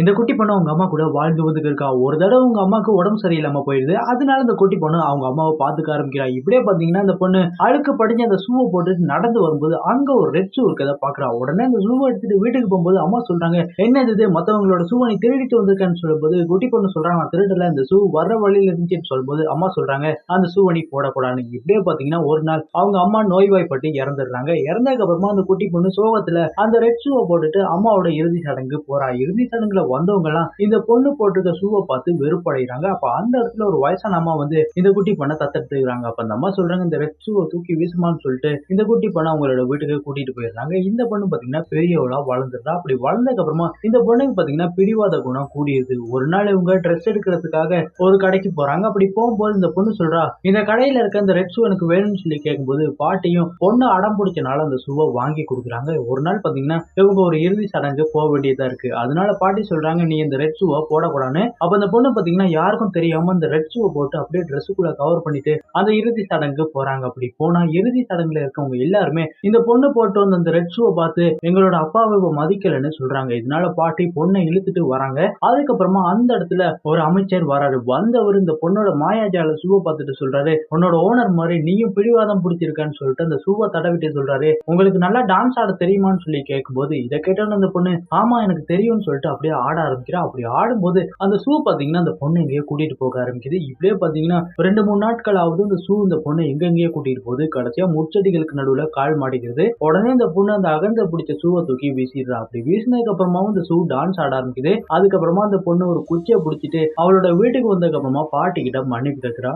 இந்த குட்டி பொண்ணு அவங்க அம்மா கூட வாழ்ந்து வந்துட்டு இருக்கா? ஒரு தடவை உங்க அம்மாவுக்கு உடம்பு சரியில்லாம போயிடுது அதனால இந்த குட்டி பொண்ணு அவங்க அம்மாவை பாத்துக்க ஆரம்பிக்கிறா. இப்படியே பாத்தீங்கன்னா அந்த பொண்ணு அழுக்கு படிஞ்சு அந்த ஷூவை போட்டு நடந்து வரும்போது அங்க ஒரு ரெட் ஷூ இருக்கதை பாக்குறா உடனே அந்த ஷூவை எடுத்துட்டு வீட்டுக்கு போகும்போது அம்மா சொல்றாங்க என்ன இது? மத்தவங்களோட ஷூவை நீ திருடிட்டு வந்திருக்கேன்னு சொல்லும்போது குட்டி பொண்ணு சொல்றாங்க நான் திருடல. இந்த ஷூ வர வழியில இருந்துச்சுன்னு சொல்லும்போது அம்மா சொல்றாங்க அந்த ஷூவை நீ போடக்கூடாதுன்னு. இப்படியே பாத்தீங்கன்னா ஒரு நாள் அவங்க அம்மா நோய்வாய்ப்பட்டு இறந்துடுறாங்க. இறந்ததுக்கு அப்புறமா அந்த குட்டி பொண்ணு சோகத்துல அந்த ரெட் ஷூவை போட்டுட்டு அம்மாவோட இறுதி சடங்கு போறா. இறுதி சடங்குல வந்தவங்க எல்லாம் இந்த பொண்ணு போட்டிருக்க ஷூவை பார்த்து வெறுப்படைகிறாங்க அப்ப அந்த இடத்துல ஒரு வயசான அம்மா வந்து இந்த குட்டி பண்ண தத்தெடுத்துக்கிறாங்க. அப்ப அந்த அம்மா சொல்றாங்க இந்த ரெட் ஷூவை தூக்கி வீசுமான்னு சொல்லிட்டு இந்த குட்டி பண்ண அவங்களோட வீட்டுக்கு கூட்டிட்டு போயிடுறாங்க. இந்த பொண்ணு பாத்தீங்கன்னா பெரியவளா வளர்ந்துடுறா அப்படி வளர்ந்ததுக்கு அப்புறமா இந்த பொண்ணுக்கு பாத்தீங்கன்னா பிடிவாத குணம் கூடியது. ஒரு நாள் இவங்க ட்ரெஸ் எடுக்கிறதுக்காக ஒரு கடைக்கு போறாங்க. அப்படி போகும்போது இந்த பொண்ணு சொல்றா இந்த கடையில இருக்க இந்த ரெட் ஷூ எனக்கு வேணும்னு சொல்லி கேட்கும்போது பாட்டியும் பொண்ணு அடம் பிடிச்சனால அந்த ஷூவை வாங்கி கொடுக்குறாங்க. ஒரு நாள் பாத்தீங்கன்னா இவங்க ஒரு இறுதி சடங்கு போக வேண்டியதா இருக்கு. அதனால பாட்டி சொல்றாங்க நீ இந்த ரெட் ஷூவை போடக்கூடாதுன்னு. அப்ப அந்த பொண்ணு பாத்தீங்கன்னா யாருக்கும் தெரியாம இந்த ரெட் ஷூவை போட்டு அப்படியே ட்ரெஸ்ஸுக்குள்ள கவர் பண்ணிட்டு அந்த இறுதி சடங்கு போறாங்க. அப்படி போனா இறுதி சடங்குல இருக்கவங்க எல்லாருமே இந்த பொண்ணு போட்டு வந்த அந்த ரெட் ஷூவை பார்த்து எங்களோட அப்பாவை மதிக்கலன்னு மதிக்கலைன்னு சொல்றாங்க. இதனால பாட்டி பொண்ணை இழுத்துட்டு வராங்க. அதுக்கப்புறமா அந்த இடத்துல ஒரு அமைச்சர் வராரு. வந்தவர் இந்த பொண்ணோட மாயாஜால ஷூவை பார்த்துட்டு சொல்றாரு உன்னோட ஓனர் மாதிரி நீயும் பிடிவாதம் பிடிச்சிருக்கான்னு சொல்லிட்டு அந்த ஷூவை தடவிட்டு சொல்றாரு. உங்களுக்கு நல்லா டான்ஸ் ஆட தெரியுமான்னு சொல்லி கேட்கும்போது இதை கேட்டோன்னு அந்த பொண்ணு ஆமா எனக்கு தெரியும்னு சொல்லிட்டு அப்படியே ஆட ஆரம்பிக்கிறா. அப்படி ஆடும்போது அந்த ஷூ பார்த்தீங்கன்னா அந்த பொண்ணு எங்கேயோ கூட்டிட்டு போக ஆரம்பிக்குது. இப்படியே பாத்தீங்கன்னா ரெண்டு மூணு நாட்கள் ஆகுது இந்த ஷூ இந்த பொண்ணு எங்கெங்கேயோ கூட்டிகிட்டு கூட்டிட்டு போகுது. கடைசியா முச்செடிகளுக்கு நடுவுல கால் மாட்டிக்கிறது. உடனே இந்த பொண்ணு அந்த அகந்த பிடிச்ச ஷூவை தூக்கி வீசிடுறா. அப்படி வீசினதுக்கு அப்புறமாவும் இந்த ஷூ டான்ஸ் ஆட ஆரம்பிக்குது. அதுக்கப்புறமா அந்த பொண்ணு ஒரு குச்சியை பிடிச்சிட்டு அவளோட வீட்டுக்கு வந்ததுக்கு அப்புறமா பாட்டிக்கிட்ட மன்னிப்பு கேட்குறா